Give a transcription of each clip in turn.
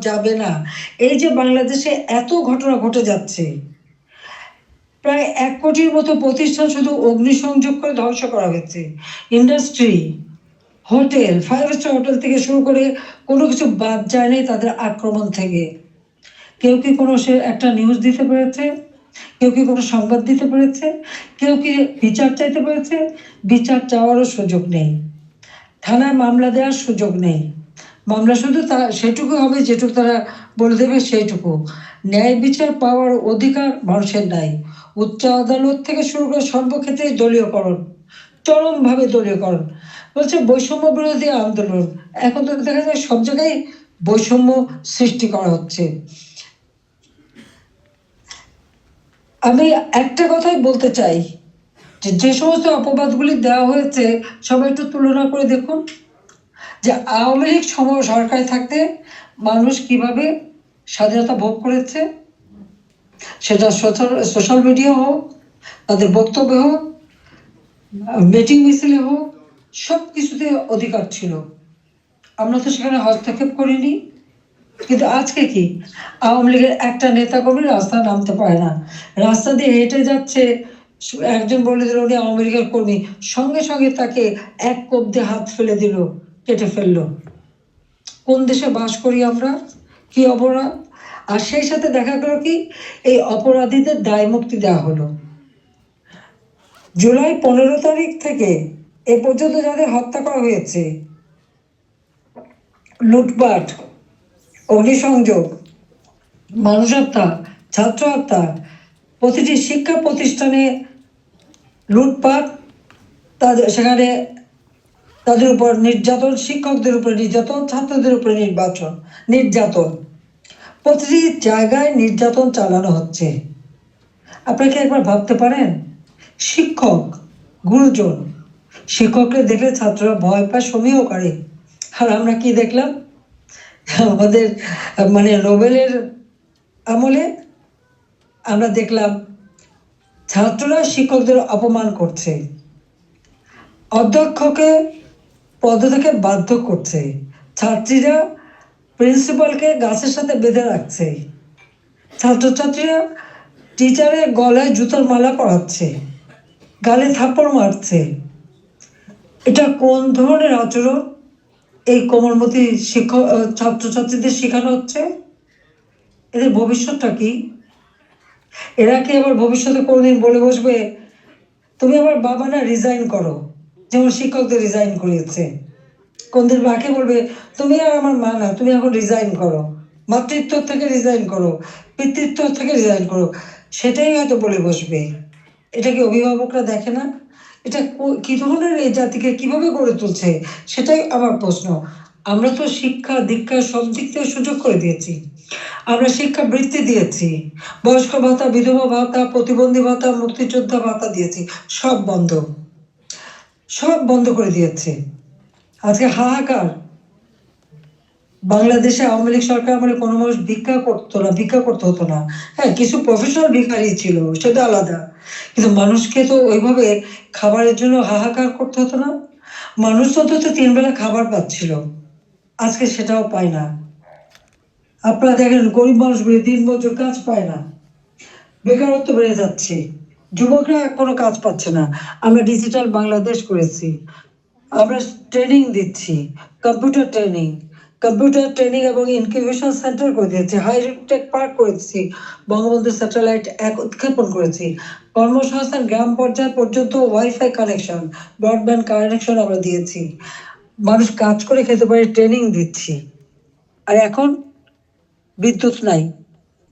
যাবে না। এই যে বাংলাদেশে এত ঘটনা ঘটে যাচ্ছে। প্রায় এক কোটির মতো প্রতিষ্ঠান শুধু অগ্নিসংযোগ করে ধ্বংস করা হয়েছে। Industry, hotel, five star hotel থেকে শুরু করে কোনো কিছু বাদ যায় নাই তাদের আক্রমণ থেকে। কেউ কি কোনো সে একটা নিউজ দিতে পেরেছে? কেউ কি কোনো সংবাদ দিতে পেরেছে? কেউ কি বিচার চাইতে পেরেছে? বিচার চাওয়ারও সুযোগ নেই। থানায় মামলা দেওয়ার সুযোগ নেই। মামলা শুধু তারা, সেটুকু হবে যেটুকু তারা বলে দেবে সেইটুকু ন্যায় বিচার পাওয়ার অধিকার মানুষের নাই। উচ্চ আদালত থেকে শুরু করে সর্বক্ষেত্রে দলীয়করণ, চরমভাবে দলীয়করণ। বলছে বৈষম্য বিরোধী আন্দোলন। এখন তো দেখা যায় সব জায়গায় বৈষম্য সৃষ্টি করা হচ্ছে। আমি একটা কথাই বলতে চাই যে যে সমস্ত অপবাদগুলি দেওয়া হয়েছে, সবাই একটু তুলনা করে দেখুন। যে আওয়ামী লীগ সময় সরকারে থাকতে মানুষ কীভাবে স্বাধীনতা ভোগ করেছে, সেটা সোশ্যাল মিডিয়া হোক, তাদের বক্তব্য হোক, মিটিং মিছিলে হোক সব কিছুতে অধিকার ছিল। আমরা তো সেখানে হস্তক্ষেপ করিনি। কিন্তু আজকে কি? আওয়ামী লীগের একটা নেতা কর্মী রাস্তায় নামতে পারে না। রাস্তা দিয়ে হেঁটে যাচ্ছে, একজন বলে দিল, উনি আওয়ামী লীগের কর্মী। সঙ্গে সঙ্গে তাকে এক কোপ দিয়ে হাত ফেলে দিল। কেটে ফেলল। কোন দেশে বাস করি আমরা? কি অপরাধ? আর সেই সাথে দেখা গেল কি, এই অপরাধীদের দায় মুক্তি দেওয়া হলো। জুলাই পনেরো তারিখ থেকে এ পর্যন্ত যাদের হত্যা করা হয়েছে, লুটপাট, অগ্নিসংযোগ, মানুষ হত্যা, ছাত্র হত্যা, প্রতিটি শিক্ষা প্রতিষ্ঠানে লুটপাট, তাদের সেখানে তাদের উপর নির্যাতন, শিক্ষকদের উপর নির্যাতন, ছাত্রদের উপর নির্বাচন, নির্যাতন। প্রতিটি জায়গায় নির্যাতন চালানো হচ্ছে। আপনাকে একবার ভাবতে পারেন? শিক্ষক, গুরুজন, শিক্ষককে দেখলে ছাত্ররা ভয় পায় সমীহ করে। আর আমরা কি দেখলাম? আমাদের মানে নোবেলের আমলে আমরা দেখলাম, ছাত্ররা শিক্ষকদের অপমান করছে। অধ্যক্ষকে পদ বাধ্য করছে। ছাত্রীরা প্রিন্সিপালকে গাছের সাথে বেঁধে রাখছে। ছাত্রছাত্রীরা টিচারের গলায় জুতোর মালা পরাচ্ছে, গালে থাপ্পড় মারছে। এটা কোন ধরনের আচরণ? এই কোমলমতি শিক্ষক ছাত্রছাত্রীদের শেখানো হচ্ছে? এদের ভবিষ্যৎটা কি? এরা কি আবার ভবিষ্যতে কোনোদিন বলে বসবে, তুমি আমার বাবা না, রিজাইন করো যেমন শিক্ষকদের রিজাইন করিয়েছে। কোনদিন মাকে বলবে, তুমি আর আমার মা না, তুমি এখন রিজাইন করো। মাতৃত্ব থেকে রিজাইন করো, পিতৃত্ব থেকে রিজাইন করো। সেটাই হয়তো বলে বসবে। এটা কি অভিভাবকরা দেখে না? এটা কি ধরনের এই জাতিকে কীভাবে গড়ে তুলছে? সেটাই আমার প্রশ্ন। আমরা তো শিক্ষা, দীক্ষা সব দিক থেকে সুযোগ করে দিয়েছি। আমরা শিক্ষা বৃত্তি দিয়েছি। বয়স্ক ভাতা, বিধবা ভাতা, প্রতিবন্ধী ভাতা, মুক্তিযোদ্ধা ভাতা দিয়েছি। সব বন্ধ। সব বন্ধ করে দিয়েছে। আজকে হাহাকার। বাংলাদেশে আওয়ামী লীগ সরকার আমলে কোনো মানুষ ভিক্ষা করতো না, ভিক্ষা করতে হতো না। হ্যাঁ কিছু প্রফেশনাল ভিখারি ছিল, সেটা আলাদা। কিন্তু মানুষকে তো ওইভাবে খাবারের জন্য হাহাকার করতে হতো না। মানুষ তো অন্তত তিন বেলা খাবার পাচ্ছিল। আজকে সেটাও পায় না। আপনারা দেখেন, গরিব মানুষগুলি দিন মজুর কাজ পায় না। বেকারত্ব বেড়ে যাচ্ছে। যুবকরা কোনো কাজ পাচ্ছে না। আমরা ডিজিটাল বাংলাদেশ করেছি। আমরা ট্রেনিং দিচ্ছি। কম্পিউটার ট্রেনিং কম্পিউটার ট্রেনিং এবং ইনকিউবেশন সেন্টার করে দিয়েছি। হাইটেক পার্ক করেছি। বঙ্গবন্ধু স্যাটেলাইট এক উৎক্ষেপণ করেছি। কর্মসংস্থান, গ্রাম পর্যায় পর্যন্ত ওয়াইফাই কানেকশন ব্রডব্যান্ড কানেকশন আমরা দিয়েছি। মানুষ কাজ করে খেতে পারে ট্রেনিং দিচ্ছি। আর এখন বিদ্যুৎ নাই।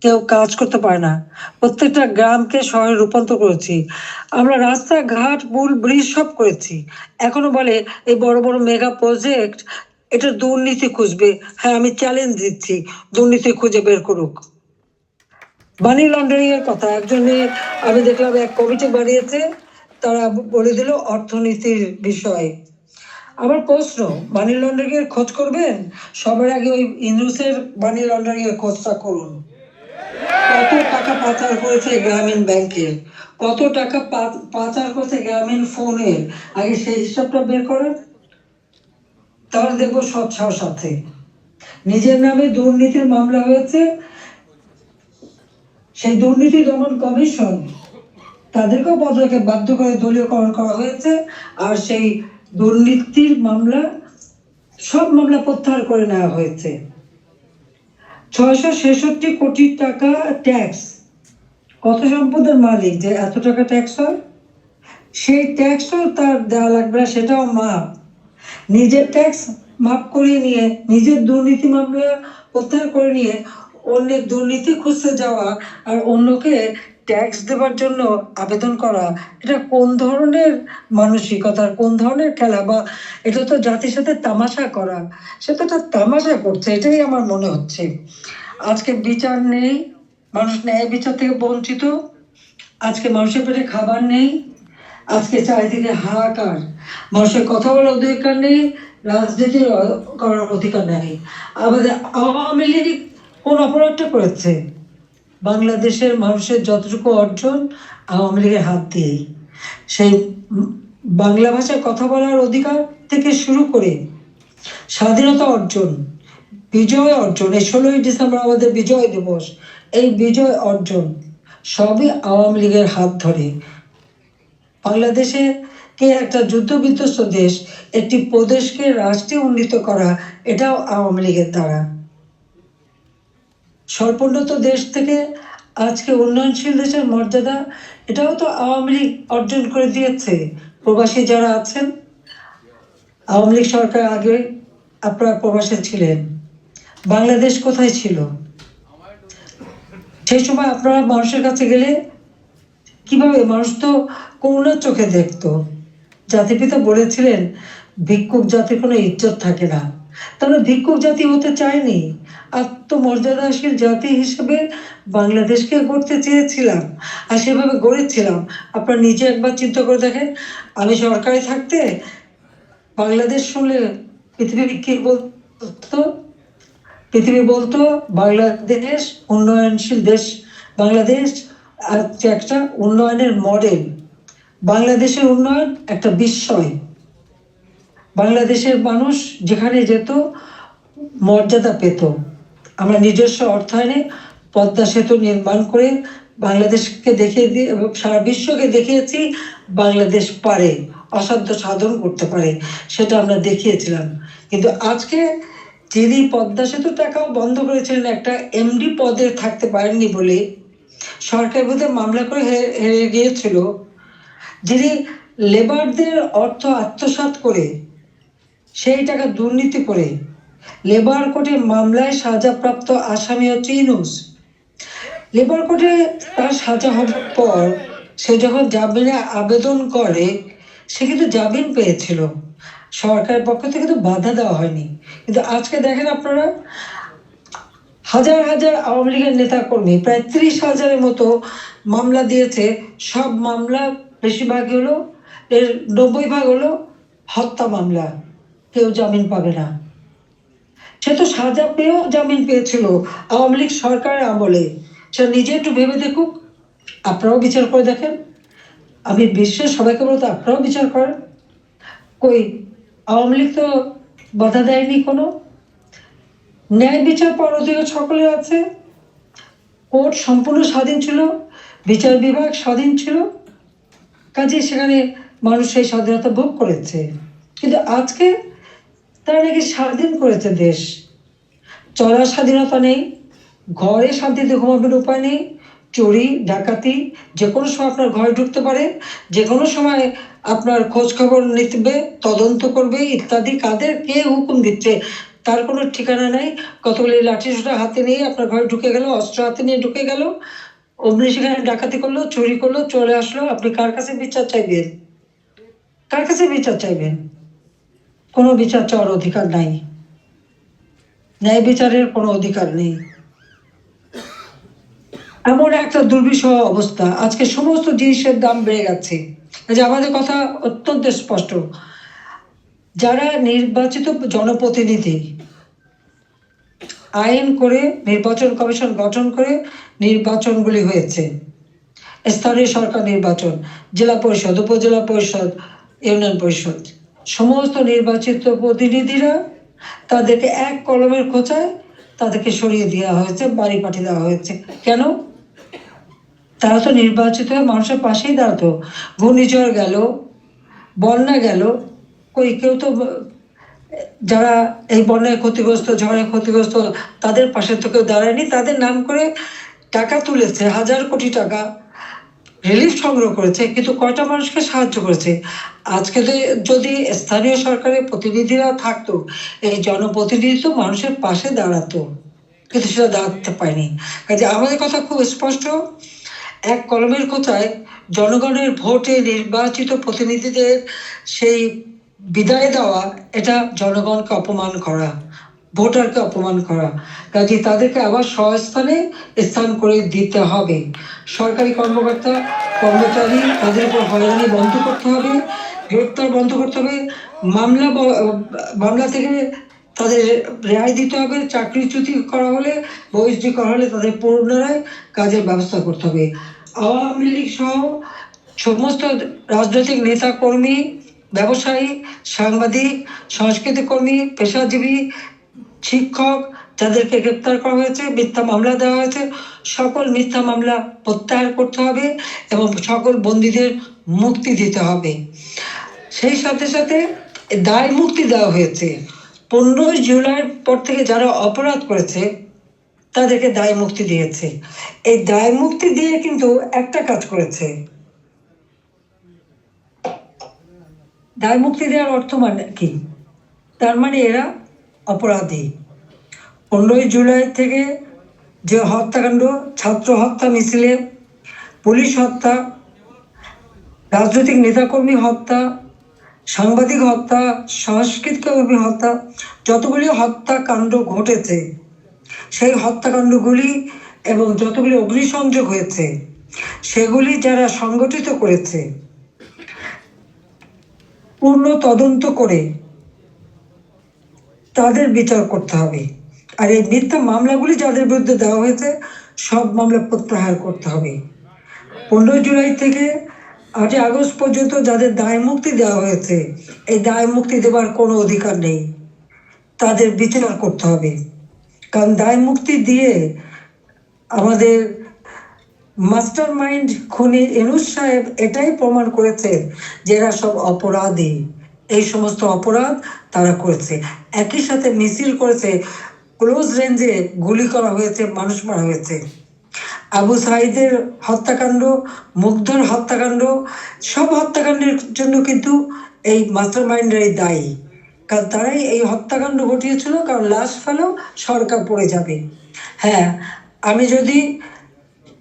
কেউ কাজ করতে পারে না। প্রত্যেকটা গ্রামকে শহরে রূপান্তর করেছি। আমরা রাস্তাঘাট, পুল, ব্রিজ সব করেছি। এখনও বলে, এই বড় বড় মেগা প্রজেক্ট, এটা দুর্নীতি খুঁজবে। হ্যাঁ আমি চ্যালেঞ্জ দিচ্ছি। দুর্নীতি খুঁজে বের করুক। মানি লন্ডারিং এর কথা। একজনে, আমি দেখলাম, এক কমিটি বানিয়েছে। তারা বলে দিল, অর্থনীতির বিষয়ে। আমার প্রশ্ন মানি লন্ডারিং এর খোঁজ করবেন? সবার আগে ওই ইন্দ্রুসের মানি লন্ডারিং এর খোঁজটা করুন। কত টাকা পাচার করেছে গ্রামীণ ব্যাংকের কত টাকা পাচার করেছে গ্রামীণ ফোনের আগে সেই হিসাবটা বের করেন। তাহলে দেখব সৎ সাহস আছে। নিজের নামে দুর্নীতির মামলা হয়েছে। সেই দুর্নীতি দমন কমিশন তাদেরকেও পদকে বাধ্য করে দলীয়করণ করা হয়েছে। আর সেই দুর্নীতির মামলা, সব মামলা প্রত্যাহার করে নেওয়া হয়েছে। ছয়শো ছেষট্টি কোটি টাকা ট্যাক্স কত সম্পদের মালিক যে এত টাকা ট্যাক্স হয়? সেই ট্যাক্সও তার দেওয়া লাগবে না, সেটাও মাপ নিজের ট্যাক্স মাপ করিয়ে নিয়ে, নিজের দুর্নীতি মামলা প্রত্যাহার করে নিয়ে অন্যের দুর্নীতি খুঁজতে যাওয়া আর অন্যকে ট্যাক্স দেওয়ার জন্য আবেদন করা, এটা কোন ধরনের মানসিকতার, কোন ধরনের খেলা বা এটা তো জাতির সাথে তামাশা করা, সে তো একটা তামাশা করছে, এটাই আমার মনে হচ্ছে। আজকে বিচার নেই, মানুষ ন্যায় বিচার থেকে বঞ্চিত, আজকে মানুষের পেটে খাবার নেই, আজকে চারিদিকে হাহাকার, মানুষের কথা বলার অধিকার নেই, রাজনীতি করার অধিকার নেই। আমাদের আওয়ামী লীগ কোন অপরাধটা করেছে? বাংলাদেশের মানুষের যতটুকু অর্জন আওয়ামী লীগের হাত দিয়েই সেই বাংলা ভাষায় কথা বলার অধিকার থেকে শুরু করে স্বাধীনতা অর্জন, বিজয় অর্জন, এই ষোলোই ডিসেম্বর আমাদের বিজয় দিবস, এই বিজয় অর্জন সবই আওয়ামী লীগের হাত ধরে। বাংলাদেশে কে একটা যুদ্ধ বিধ্বস্ত দেশ, একটি প্রদেশকে রাষ্ট্রে উন্নীত করা, এটাও আওয়ামী লীগের দ্বারা। স্বল্পোন্নত দেশ থেকে আজকে উন্নয়নশীল দেশের মর্যাদা, এটাও তো আওয়ামী লীগ অর্জন করে দিয়েছে। প্রবাসী যারা আছেন, আওয়ামী লীগ সরকার আগে আপনারা প্রবাসে ছিলেন। বাংলাদেশ কোথায় ছিল? সেই সময় আপনারা মানুষের কাছে গেলে কীভাবে? মানুষ তো করুণার চোখে দেখতো। জাতিপিতা বলেছিলেন, ভিক্ষুক জাতির কোনো ইজ্জত থাকে না। তারা ভিক্ষুক জাতি হতে চায়নি। আত্মমর্যাদাশীল জাতি হিসেবে বাংলাদেশকে গড়তে চেয়েছিলাম। আর সেভাবে গড়েছিলাম। আপনারা নিজে একবার চিন্তা করে দেখেন, আমি সরকারে থাকতে বাংলাদেশ শুনলে পৃথিবী কি বলতো? পৃথিবী বলতো, বাংলাদেশ উন্নয়নশীল দেশ। বাংলাদেশ একটা উন্নয়নের মডেল বাংলাদেশের উন্নয়ন একটা বিস্ময়। বাংলাদেশের মানুষ যেখানে যেত, মর্যাদা পেত। আমরা নিজস্ব অর্থায়নে পদ্মা সেতু নির্মাণ করে বাংলাদেশকে দেখিয়ে দিয়ে এবং সারা বিশ্বকে দেখিয়েছি বাংলাদেশ পারে, অসাধ্য সাধন করতে পারে, সেটা আমরা দেখিয়েছিলাম। কিন্তু আজকে যিনি পদ্মা সেতু টাকাও বন্ধ করেছিলেন, একটা এমডি পদে থাকতে পারেননি বলে সরকার বোধহয় মামলা করে হেরে গিয়েছিল, যিনি লেবারদের অর্থ আত্মসাৎ করে সেই টাকা দুর্নীতি করে লেবার কোর্টে মামলায় সাজাপ্রাপ্ত আসামি হচ্ছে ইনুস লেবার কোর্টে তার সাজা হওয়ার পর সে যখন জামিনে আবেদন করে, সে কিন্তু জামিন পেয়েছিল। সরকারের পক্ষ থেকে কিন্তু বাধা দেওয়া হয়নি। কিন্তু আজকে দেখেন আপনারা, হাজার হাজার আওয়ামী লীগের নেতা কর্মী প্রায় ত্রিশ হাজারের মতো মামলা দিয়েছে। সব মামলা বেশিরভাগই হলো, এর নব্বই ভাগ হলো হত্যা মামলা। কেউ জামিন পাবে না। সে তো সাজা পেয়েও জামিন পেয়েছিল। আওয়ামী লীগ সরকারের আমলে। সে নিজে একটু ভেবে দেখুক, আপনারাও বিচার করে দেখেন। আমি বিশ্বের সবাইকে বলতো আপনারাও বিচার করেন। কই, আওয়ামী লীগ তো বাধা দেয়নি কোনো? ন্যায় বিচার অধিকার সকলের আছে। কোর্ট সম্পূর্ণ স্বাধীন ছিল, বিচার বিভাগ স্বাধীন ছিল। কাজে সেখানে মানুষ সেই স্বাধীনতা ভোগ করেছে। কিন্তু আজকে তারা নাকি স্বাধীন করেছে দেশ। চলার স্বাধীনতা নেই, ঘরে শান্তিতে ঘুমাবের উপায় নেই, চুরি, ডাকাতি যে কোনো সময় আপনার ঘরে ঢুকতে পারে যে কোনো সময় আপনার খোঁজ খবর নিতে তদন্ত করবে, ইত্যাদি কাদের কে হুকুম দিচ্ছে, তার কোনো ঠিকানা নাই। কতগুলি লাঠি সোটা হাতে নিয়ে আপনার ঘরে ঢুকে গেল, অস্ত্র হাতে নিয়ে ঢুকে গেল, অমনি সেখানে ডাকাতি করল, চুরি করল, চলে আসলো। আপনি কার কাছে বিচার চাইবেন? কার কাছে বিচার চাইবেন? কোনো বিচার চাওয়ার অধিকার নাই। ন্যায় বিচারের কোনো অধিকার নেই। এমন একটা দুর্বিষহ অবস্থা। আজকে সমস্ত জিনিসের দাম বেড়ে গেছে। যে আমাদের কথা অত্যন্ত স্পষ্ট। যারা নির্বাচিত জনপ্রতিনিধি, আইন করে নির্বাচন কমিশন গঠন করে নির্বাচনগুলি হয়েছে। স্থানীয় সরকার নির্বাচন, জেলা পরিষদ, উপজেলা পরিষদ, ইউনিয়ন পরিষদ। সমস্ত নির্বাচিত প্রতিনিধিরা তাদেরকে এক কলমের খোঁচায় তাদেরকে সরিয়ে দেওয়া হয়েছে, বাড়ি পাঠিয়ে দেওয়া হয়েছে। কেন? তারা তো নির্বাচিত হয়ে মানুষের পাশেই দাঁড়াতো। ঘূর্ণিঝড় গেল, বন্যা গেল, কই কেউ তো, যারা এই বন্যায় ক্ষতিগ্রস্ত, ঝড়ে ক্ষতিগ্রস্ত, তাদের পাশে তো কেউ দাঁড়ায়নি। তাদের নাম করে টাকা তুলেছে, হাজার কোটি টাকা। রিলিফ সংগ্রহ করেছে, কিন্তু কয়টা মানুষকে সাহায্য করেছে? আজকে যদি স্থানীয় সরকারের প্রতিনিধিরা থাকতো, এই জনপ্রতিনিধি তো মানুষের পাশে দাঁড়াতো, কিন্তু সেটা দাঁড়াতে পারেনি। কাজে আমাদের কথা খুব স্পষ্ট, এক কলমের কথায় জনগণের ভোটে নির্বাচিত প্রতিনিধিদের সেই বিদায় দেওয়া, এটা জনগণকে অপমান করা। ভোটারকে অপমান করা। কাজে তাদেরকে আবার স্বস্থানে স্থান করে দিতে হবে। সরকারি কর্মকর্তা, কর্মচারী, তাদের উপর হয়রানি বন্ধ করতে হবে, গ্রেপ্তার বন্ধ করতে হবে, মামলা মামলা থেকে তাদের রেহাই দিতে হবে চাকরিচ্যুতি করা হলে, বহিষ্কৃত করা হলে তাদের পুনরায় কাজের ব্যবস্থা করতে হবে। আওয়ামী লীগ সহ সমস্ত রাজনৈতিক নেতা কর্মী ব্যবসায়ী, সাংবাদিক সংস্কৃতি কর্মী, পেশাজীবী শিক্ষক যাদেরকে গ্রেপ্তার করা হয়েছে, মিথ্যা মামলা দেওয়া হয়েছে। সকল মিথ্যা মামলা প্রত্যাহার করতে হবে এবং সকল বন্দীদের মুক্তি দিতে হবে। সেই সাথে সাথে দায় মুক্তি দেওয়া হয়েছে। পনেরোই জুলাইয়ের পর থেকে যারা অপরাধ করেছে, তাদেরকে দায় মুক্তি দিয়েছে। এই দায় মুক্তি দিয়ে কিন্তু একটা কাজ করেছে। দায় মুক্তি দেওয়ার অর্থ মানে কি? তার মানে এরা অপরাধী। পনেরোই জুলাই থেকে যে হত্যাকাণ্ড, ছাত্র হত্যা মিছিলে, পুলিশ হত্যা, রাজনৈতিক নেতাকর্মী হত্যা, সাংবাদিক হত্যা সংস্কৃত কর্মী হত্যা, যতগুলি হত্যাকাণ্ড ঘটেছে, সেই হত্যাকাণ্ডগুলি এবং যতগুলি অগ্নিসংযোগ হয়েছে, সেগুলি যারা সংগঠিত করেছে, পূর্ণ তদন্ত করে তাদের বিচার করতে হবে। আর এই মিথ্যা মামলাগুলি যাদের বিরুদ্ধে দেওয়া হয়েছে, সব মামলা প্রত্যাহার করতে হবে। পনেরোই জুলাই থেকে আটই আগস্ট পর্যন্ত যাদের দায় মুক্তি দেওয়া হয়েছে, এই দায় মুক্তি দেওয়ার কোনো অধিকার নেই। তাদের বিচার করতে হবে। কারণ দায় মুক্তি দিয়ে আমাদের মাস্টার মাইন্ড খুনি এনুস সাহেব এটাই প্রমাণ করেছে যে এরা সব অপরাধী। এই সমস্ত অপরাধ তারা করেছে। একই সাথে মিছিল করেছে ক্লোজ রেঞ্জে গুলি করা হয়েছে, মানুষ মারা হয়েছে। আবু সাইদের হত্যাকাণ্ড, মুগ্ধর হত্যাকাণ্ড, সব হত্যাকাণ্ডের জন্য কিন্তু এই মাস্টার মাইন্ডারই দায়ী। কারণ তারাই এই হত্যাকাণ্ড ঘটিয়েছিল, কারণ লাশ ফেলেও সরকার পড়ে যাবে। হ্যাঁ আমি যদি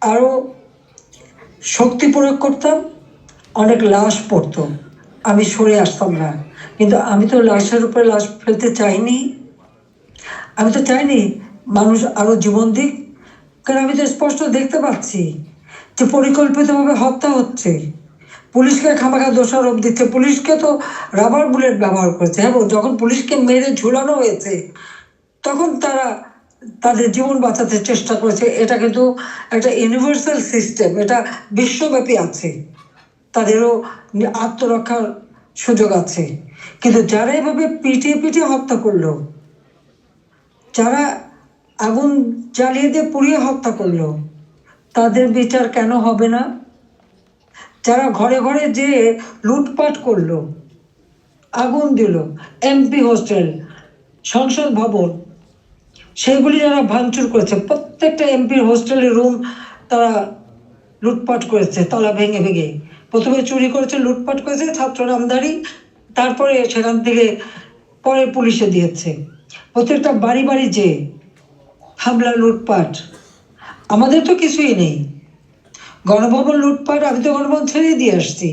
আরও শক্তি প্রয়োগ করতাম, অনেক লাশ পড়তো। আমি সরে আসতাম না। কিন্তু আমি তো লাশের উপরে লাশ ফেলতে চাইনি। আমি তো চাইনি মানুষ আরও জীবন দিক। কারণ আমি তো স্পষ্ট দেখতে পাচ্ছি যে পরিকল্পিতভাবে হত্যা হচ্ছে। পুলিশকে খামাখা দোষারোপ দিচ্ছে। পুলিশকে তো রাবার বুলেট ব্যবহার করেছে। হ্যাঁ যখন পুলিশকে মেরে ঝুলানো হয়েছে, তখন তারা তাদের জীবন বাঁচাতে চেষ্টা করেছে। এটা কিন্তু একটা ইউনিভার্সাল সিস্টেম এটা বিশ্বব্যাপী আছে। তাদেরও আত্মরক্ষার সুযোগ আছে। কিন্তু যারা এভাবে পিটিয়ে পিটিয়ে হত্যা করল, যারা আগুন জ্বালিয়ে দিয়ে পুড়িয়ে হত্যা করল, তাদের বিচার কেন হবে না? যারা ঘরে ঘরে যে লুটপাট করল, আগুন দিল, এমপি হোস্টেল, সংসদ ভবন, সেগুলি যারা ভাঙচুর করেছে, প্রত্যেকটা এমপির হোস্টেলের রুম তারা লুটপাট করেছে, তালা ভেঙে ভেঙে। প্রথমে চুরি করেছে, লুটপাট করেছে, ছাত্র নামধারী তারপরে সেখান থেকে পরে পুলিশে দিয়েছে। প্রত্যেকটা বাড়ি বাড়ি যে হামলা, লুটপাট, আমাদের তো কিছুই নেই। গণভবন লুটপাট আমি তো গণভবন ছেড়ে দিয়ে আসছি।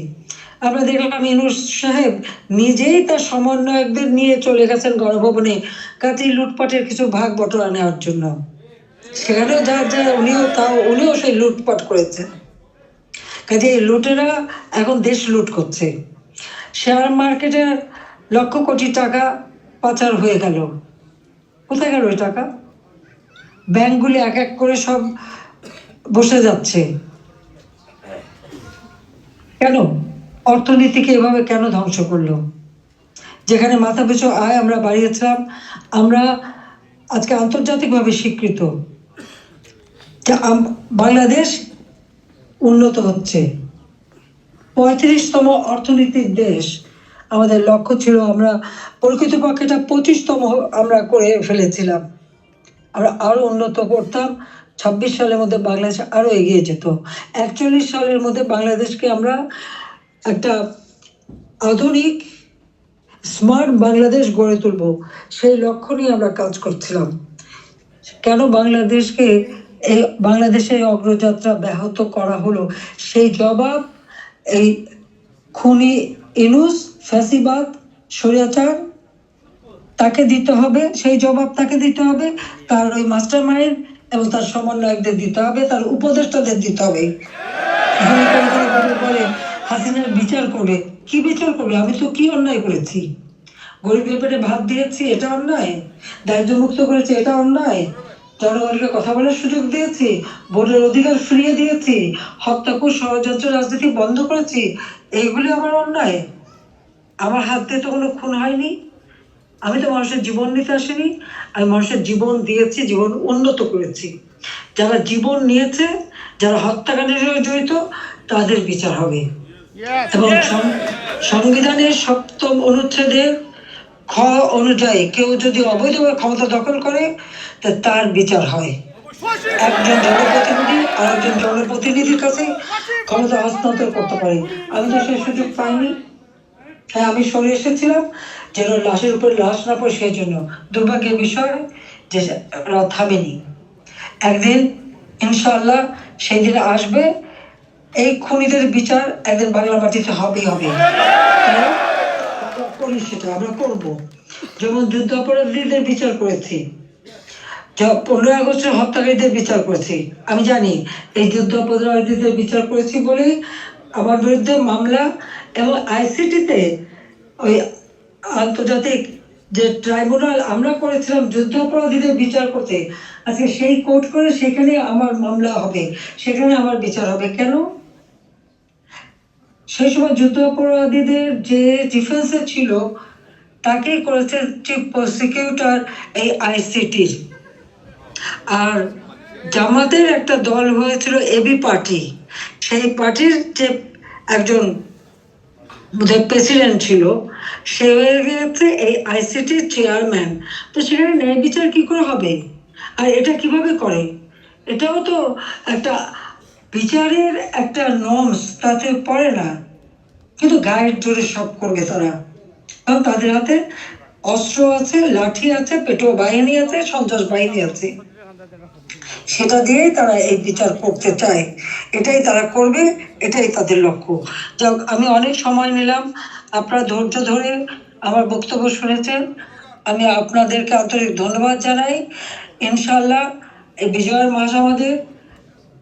আমরা দেখলাম ইনুস সাহেব নিজেই তার সমন্বয়কদের নিয়ে চলে গেছেন গণভবনে, কাজেই লুটপাটের কিছু ভাগ বটরা নেওয়ার জন্য। সেখানেও যা যা, উনিও তাও, উনিও সেই লুটপাট করেছেন। কাজে এই লুটেরা এখন দেশ লুট করছে। শেয়ার মার্কেটের লক্ষ কোটি টাকা পাচার হয়ে গেল। কোথায় গেল ওই টাকা? ব্যাংকগুলি এক এক করে সব বসে যাচ্ছে। কেন? অর্থনীতিকে এভাবে কেন ধ্বংস করল? যেখানে মাথা পিছু আয় আমরা বাড়িয়েছিলাম, আমরা আজকে আন্তর্জাতিকভাবে স্বীকৃত। বাংলাদেশ উন্নত হচ্ছে। পঁয়ত্রিশতম অর্থনীতির দেশ। আমাদের লক্ষ্য ছিল আমরা প্রকৃতপক্ষে এটা পঁচিশতম আমরা করে ফেলেছিলাম। আমরা আরও উন্নত করতাম। ছাব্বিশ সালের মধ্যে বাংলাদেশ আরও এগিয়ে যেত। একচল্লিশ সালের মধ্যে বাংলাদেশকে আমরা একটা আধুনিক, স্মার্ট বাংলাদেশ গড়ে তুলব। সেই লক্ষ্য নিয়ে আমরা কাজ করছিলাম। কেন বাংলাদেশকে এই বাংলাদেশের অগ্রযাত্রা ব্যাহত করা হলো। সেই জবাব এই খুনি ইনুস ফ্যাসিবাদ স্বৈরাচার তাকে দিতে হবে, সেই জবাব তাকে দিতে হবে, তার ওই মাস্টার মাইন্ড এবং তার সমন্বয়কদের দিতে হবে, তার উপদেষ্টাদের দিতে হবে। বলে হাসিনার বিচার করবে। কি বিচার করবে? আমি তো কি অন্যায় করেছি? গরিবের পেটে ভাত দিয়েছি, এটা অন্যায়? দারিদ্র মুক্ত করেছি, এটা অন্যায়? জনগণকে কথা বলার সুযোগ দিয়েছি ভোটের অধিকার ফিরিয়ে দিয়েছি হত্যাকুর ষড়যন্ত্র রাজনীতি বন্ধ করেছি এইগুলি আমার অন্যায়। আমার হাত দিয়ে তো কোনো খুন হয়নি। আমি তো মানুষের জীবন নিতে আসিনি। আমি মানুষের জীবন দিয়েছি জীবন উন্নত করেছি। যারা জীবন নিয়েছে যারা হত্যাকাণ্ডের সঙ্গে জড়িত তাদের বিচার হবে। এবং সংবিধানের সপ্তম অনুচ্ছেদের অনুযায়ী কেউ যদি অবৈধভাবে ক্ষমতা দখল করে, তা তার বিচার হয়। একজন জনপ্রতিনিধি আর একজন জনপ্রতিনিধির কাছে ক্ষমতা হস্তান্তর করতে পারে। আমি তো সেই সুযোগ পাইনি। হ্যাঁ আমি সরে এসেছিলাম, যেন লাশের উপর লাশ না পড়ে, সেই জন্য। দুর্ভাগ্যের বিষয় যে থামেনি। একদিন ইনশাল্লাহ সেই দিন আসবে। এই খুনিদের বিচার একদিন বাংলা মাটিতে হবেই হবে। করি সেটা আমরা করব। যেমন যুদ্ধ অপরাধীদের বিচার করেছি। পনেরোই আগস্টের হত্যাকারীদের বিচার করেছি। আমি জানি, এই যুদ্ধ অপরাধীদের বিচার করেছি বলে আমার বিরুদ্ধে মামলা এবং আইসিটিতে ওই আন্তর্জাতিক যে ট্রাইব্যুনাল, আমরা করেছিলাম যুদ্ধ অপরাধীদের বিচার করতে। আজকে সেই কোর্ট করে সেখানে আমার মামলা হবে, সেখানে আমার বিচার হবে। কেন? সেই সময় যুদ্ধ অপরাধীদের যে ডিফেন্সে ছিল তাকেই করেছে চিফ প্রসিকিউটর এই আইসিটির আর জামাতের একটা দল হয়েছিল এবি পার্টি সেই পার্টির যে একজন প্রেসিডেন্ট ছিল, সে হয়ে গেছে এই আইসিটির চেয়ারম্যান তো সেখানে ন্যায় বিচার কি করে হবে? আর এটা কীভাবে করে? এটাও তো একটা বিচারের একটা নর্মস তাতে পড়ে না। কিন্তু গায়ের জোরে সব করবে তারা। কারণ তাদের হাতে অস্ত্র আছে, লাঠি আছে পেটো বাহিনী আছে, সন্ত্রাস বাহিনী আছে। সেটা দিয়েই তারা এই বিচার করতে চায়। এটাই তারা করবে, এটাই তাদের লক্ষ্য। যাক, আমি অনেক সময় নিলাম। আপনারা ধৈর্য ধরে আমার বক্তব্য শুনেছেন। আমি আপনাদেরকে আন্তরিক ধন্যবাদ জানাই। ইনশাল্লাহ এই বিজয়ের মাস আমাদের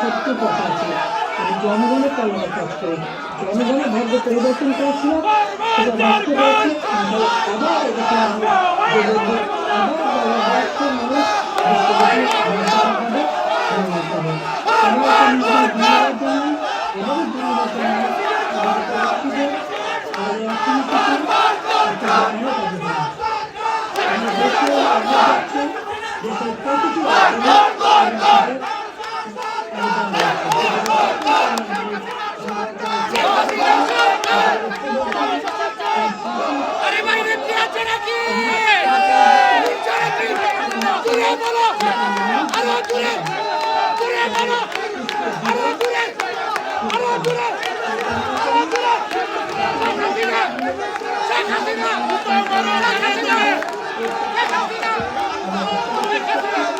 সত্য কথা আছে আমি জনগণের কল্যাণে কাজ করি জনগণের ভাগ্য পরিবর্তন করেছিল সেটা বাস্তব হয়েছে আমরা আবার এটাকে আমরা যে বলব, আবার বাংলাদেশের মানুষ বিশ্বব্যাপী ধন্যবাদ হবে, ধন্যবাদ হবে। আমার কোনো ধন্যবাদ জানাই, এবারও ধন্যবাদ জানাই আমাদের প্রার্থীদের, আমাদের অর্থনীতিতে একটা জায়গা তাদের জন্য। আমার দেশে আগে যাচ্ছে, দেশের প্রতিটি মানুষ আমাদের আরে ভাই নেত্রী আছে নাকি দূরে বলো আরও দূরে দূরে বলো আরও দূরে আরও দূরে আরও দূরে শেখ হাসিনা শেখ হাসিনা শেখ হাসিনা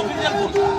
অফিসিয়াল ফোন